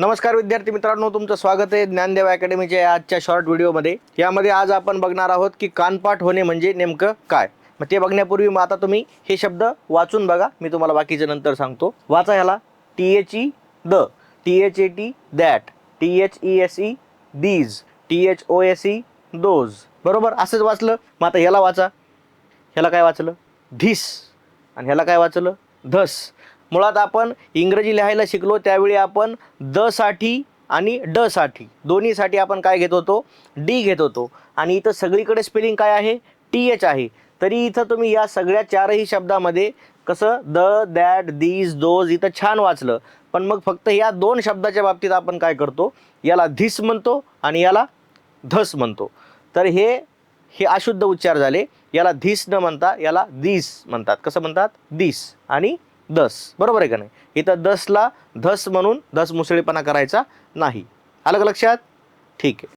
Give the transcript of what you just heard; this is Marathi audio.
नमस्कार विद्यार्थी मित्रांनो तुमचं स्वागत आहे ज्ञानदेव अकॅडमीच्या आजच्या शॉर्ट व्हिडिओमध्ये यामध्ये आज आपण बघणार आहोत की कानपाठ होणे म्हणजे नेमकं काय. मग ते बघण्यापूर्वी मग आता तुम्ही हे शब्द वाचून बघा मी तुम्हाला बाकीचे नंतर सांगतो. वाचा ह्याला. T H E the T H A T that T H E S E these T H O S E those बरोबर? असंच वाचलं. मग आता ह्याला वाचा. ह्याला काय वाचलं? धिस आणि ह्याला काय वाचलं? धस मुळात आपण इंग्रजी लिहायला शिकलो त्यावेळी आपण द साठी आणि ड साठी दोन्हीसाठी आपण काय घेत होतो? डी घेत होतो. आणि इथं सगळीकडे स्पेलिंग काय आहे? टी एच आहे. तरी इथं तुम्ही या सगळ्या चारही शब्दामध्ये कसं द दॅट दीज दोज इथं छान वाचलं. पण मग फक्त या दोन शब्दाच्या बाबतीत आपण काय करतो? याला धिस म्हणतो आणि याला धस म्हणतो. तर हे हे अशुद्ध उच्चार झाले. याला धिस न म्हणता याला दीस म्हणतात. कसं म्हणतात? दीस. आणि दस बरोबर आहे का नाही? इथं दसला धस म्हणून धस मुसळीपणा करायचा नाही. आलं का लक्षात? ठीक आहे.